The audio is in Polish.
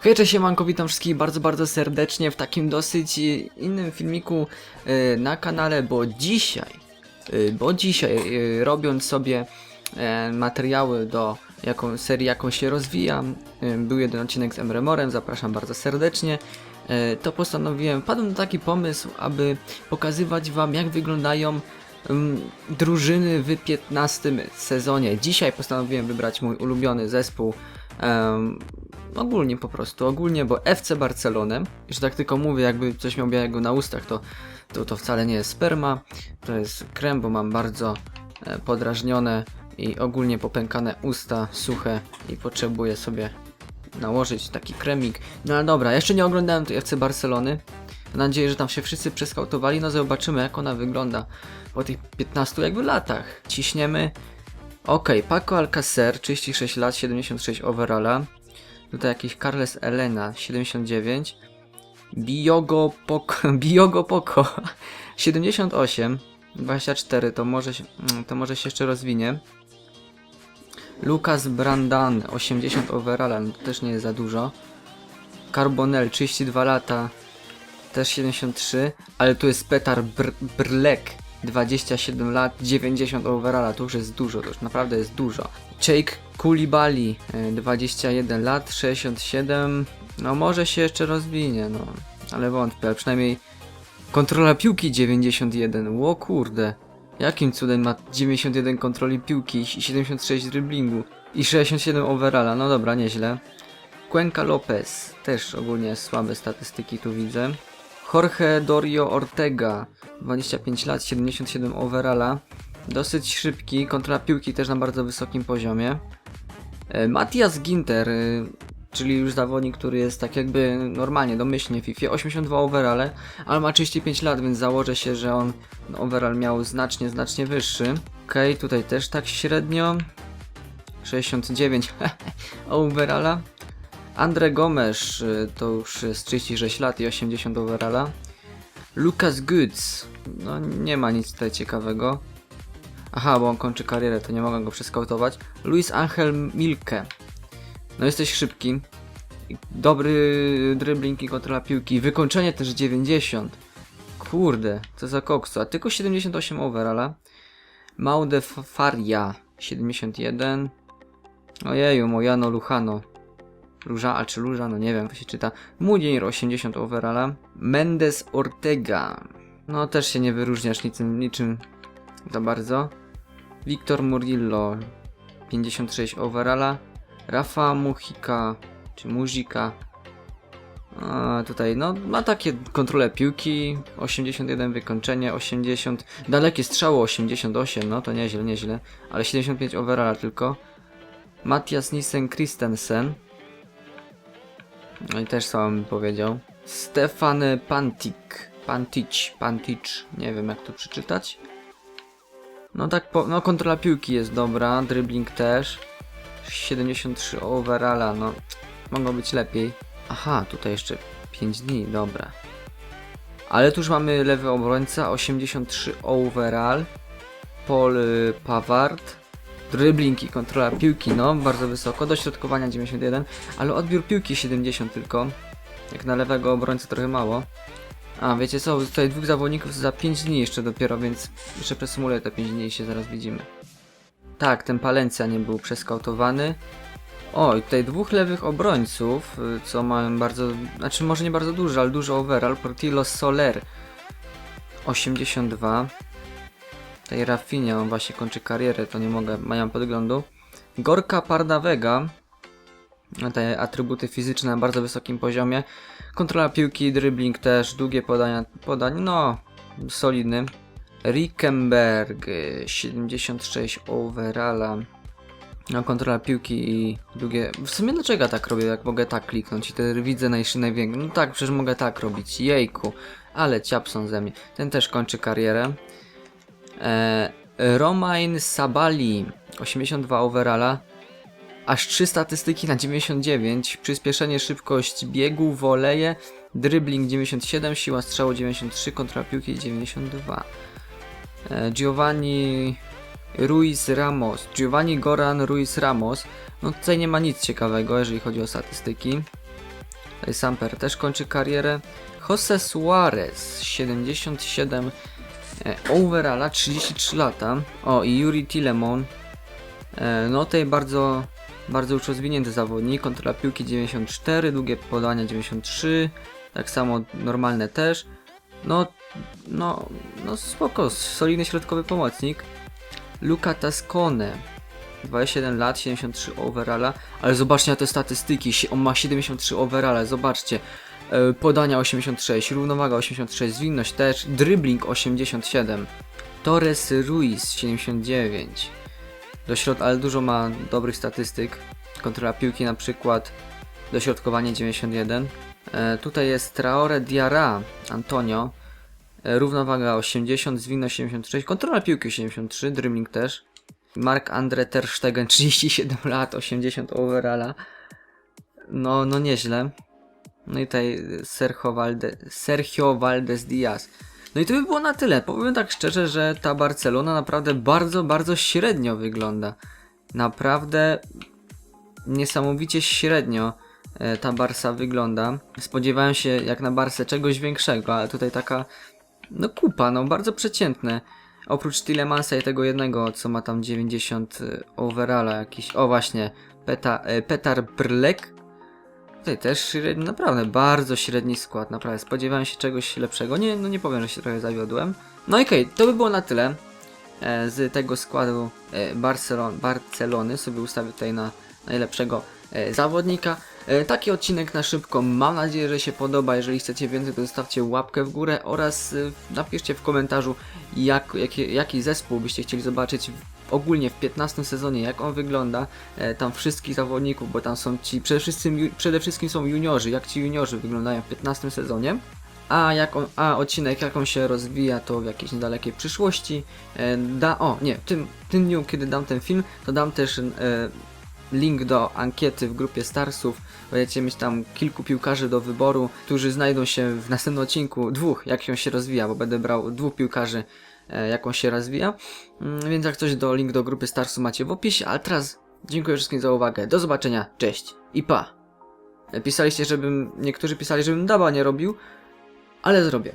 Hej, cześć, siemanko, witam wszystkich bardzo, bardzo serdecznie w takim dosyć e, innym filmiku e, na kanale, bo dzisiaj, e, bo dzisiaj robiąc sobie materiały do jaką, serii, jaką się rozwijam, był jeden odcinek z Emremorem, zapraszam bardzo serdecznie, to postanowiłem, padłem na taki pomysł, aby pokazywać wam jak wyglądają drużyny w 15 sezonie. Dzisiaj postanowiłem wybrać mój ulubiony zespół em, ogólnie po prostu, ogólnie, bo FC Barcelonę, że tak tylko mówię, jakby coś miał białego na ustach, to, to, to wcale nie jest sperma, to jest krem, bo mam bardzo e, podrażnione i ogólnie popękane usta, suche i potrzebuję sobie nałożyć taki kremik. No ale dobra, jeszcze nie oglądałem tej FC Barcelony. Mam nadzieję, że tam się wszyscy przeskautowali, no zobaczymy jak ona wygląda po tych 15 jakby latach. Ciśniemy. Ok, Paco Alcacer, 36 lat, 76 overalla. Tutaj jakiś Carles Elena 79. Biogo Poco, Biogo Poco 78. 24 to może, się, mm, to może się jeszcze rozwinie. Lucas Brandan 80 overalla, no to też nie jest za dużo. Carbonell 32 lata, też 73, ale tu jest Petar Br Brlek 27 lat, 90 overalla, to już jest dużo, to już naprawdę jest dużo. Jake Kulibali, e, 21 lat, 67, no może się jeszcze rozwinie, no, ale wątpię, ale przynajmniej kontrola piłki 91, ło kurde, jakim cudem ma 91 kontroli piłki i 76 driblingu i 67 overalla, no dobra, nieźle. Cuenca Lopez, też ogólnie słabe statystyki tu widzę. Jorge Dorio Ortega, 25 lat, 77 overalla. Dosyć szybki, kontrola piłki też na bardzo wysokim poziomie. E, Matthias Ginter, y, czyli już zawodnik, który jest tak jakby normalnie, domyślnie w FIFA, 82 overalle, ale ma 35 lat, więc założę się, że on no, overall miał znacznie, znacznie wyższy. Okej, tutaj też tak średnio. 69 overalla. Andre Gomes y, to już jest 36 lat i 80 overalla. Lucas Goods, no nie ma nic tutaj ciekawego. Aha, bo on kończy karierę, to nie mogę go przeskautować. Luis Angel Milke. No jesteś szybki. Dobry dribbling i kontrola piłki. Wykończenie też 90. Kurde, co za koksu. A tylko 78 overalla. Maude Faria 71. Ojeju, Mojano Luchano. Luża, a czy Luża, no nie wiem to się czyta. Mudier 80 overalla. Mendes Ortega. No też się nie wyróżniasz niczym, niczym za bardzo. Victor Murillo 56 overalla. Rafa Muhika, czy Muzika. A, tutaj no ma takie kontrole piłki, 81 wykończenie, 80 dalekie strzało 88, no to nieźle, nieźle, ale 75 overalla tylko. Mattias Nissen Christensen. No i też bym powiedział. Stefan Pantik. Pantic, Pantic, nie wiem jak to przeczytać. No tak, po, no kontrola piłki jest dobra, dribbling też. 73 overalla, no mogło być lepiej. Aha, tutaj jeszcze 5 dni, dobra. Ale tu już mamy lewy obrońca, 83 overall. Paul y, Pavard. Dribbling i kontrola piłki, no bardzo wysoko. Dośrodkowania 91, ale odbiór piłki 70 tylko. Jak na lewego obrońcę trochę mało. A, wiecie co, tutaj dwóch zawodników za 5 dni jeszcze dopiero, więc jeszcze przesumuję te 5 dni i się zaraz widzimy. Tak, ten Palencia nie był przeskautowany. O, i tutaj dwóch lewych obrońców, y, co mają bardzo, znaczy może nie bardzo dużo, ale dużo overall. Portillo Soler 82. Tutaj Rafinha, on właśnie kończy karierę, to nie mogę, mają podglądu. Gorka Pardawega. Te atrybuty fizyczne na bardzo wysokim poziomie. Kontrola piłki, dribbling też, długie podania, podań, no, solidny. Rickenberg, y, 76 overalla. No, kontrola piłki i długie. W sumie dlaczego ja tak robię, jak mogę tak kliknąć i wtedy widzę najszy największy. No tak, przecież mogę tak robić. Jejku, ale ciapson ze mnie. Ten też kończy karierę. E, Romain Sabali, 82 overalla. Aż 3 statystyki na 99, przyspieszenie, szybkość biegu, woleje, dribbling 97, siła strzału 93, kontrola piłki 92. E, Giovanni Ruiz Ramos, Giovanni Goran Ruiz Ramos, no tutaj nie ma nic ciekawego, jeżeli chodzi o statystyki. Samper też kończy karierę. Jose Suarez 77 e, overalla, 33 lata. O i Yuri Tilemon. E, no tutaj bardzo, bardzo już rozwinięty zawodnik. Kontrola piłki 94, długie podania 93. Tak samo normalne też. No, no, no spoko, solidny środkowy pomocnik. Luca Tascone, 27 lat, 73 overalla, ale zobaczcie na te statystyki, on ma 73 overalla, zobaczcie. E, Podania 86, równowaga 86, zwinność też, dribbling 87, Torres Ruiz 79. Do środ, ale dużo ma dobrych statystyk. Kontrola piłki na przykład, dośrodkowanie 91. E, tutaj jest Traore Diarra, Antonio, E, Równowaga 80, zwinność 76, kontrola piłki 73, dribbling też. Mark Andre Ter Stegen 37 lat, 80 overalla. No, no nieźle. No i tutaj Sergio, Valde, Sergio Valdez Diaz. No i to by było na tyle. Powiem tak szczerze, że ta Barcelona naprawdę bardzo, bardzo średnio wygląda. Naprawdę niesamowicie średnio e, ta Barsa wygląda. Spodziewałem się jak na Barsę czegoś większego, ale tutaj taka no kupa, no bardzo przeciętne. Oprócz Tilemansa i tego jednego, co ma tam 90 overalla jakiś. O właśnie, Peta, e, Petar Brlek. Tutaj też średni, naprawdę bardzo średni skład, naprawdę spodziewałem się czegoś lepszego. Nie, no nie powiem, że się trochę zawiodłem. No okej, to by było na tyle. E, z tego składu e, Barcelon, Barcelony sobie ustawię tutaj na najlepszego e, zawodnika. E, Taki odcinek na szybko, mam nadzieję, że się podoba. Jeżeli chcecie więcej, to zostawcie łapkę w górę oraz e, napiszcie w komentarzu, jak, jaki, zespół byście chcieli zobaczyć ogólnie w 15 sezonie, jak on wygląda. E, Tam wszystkich zawodników, bo tam są ci, przede wszystkim, przede wszystkim są juniorzy, jak ci juniorzy wyglądają w 15 sezonie. A, jak on, a odcinek jak on się rozwija, to w jakiejś niedalekiej przyszłości. E, da, o, nie, w tym, tym dniu, kiedy dam ten film, to dam też e, link do ankiety w grupie Starsów. Będziecie mieć tam kilku piłkarzy do wyboru, którzy znajdą się w następnym odcinku, dwóch, jak się rozwija, bo będę brał dwóch piłkarzy, e, jak on się rozwija. Mm, więc jak coś do link do grupy Starsów macie w opisie, a teraz dziękuję wszystkim za uwagę, do zobaczenia, cześć i pa! E, Pisaliście, żebym, niektórzy pisali, żebym daba nie robił, ale zrobię.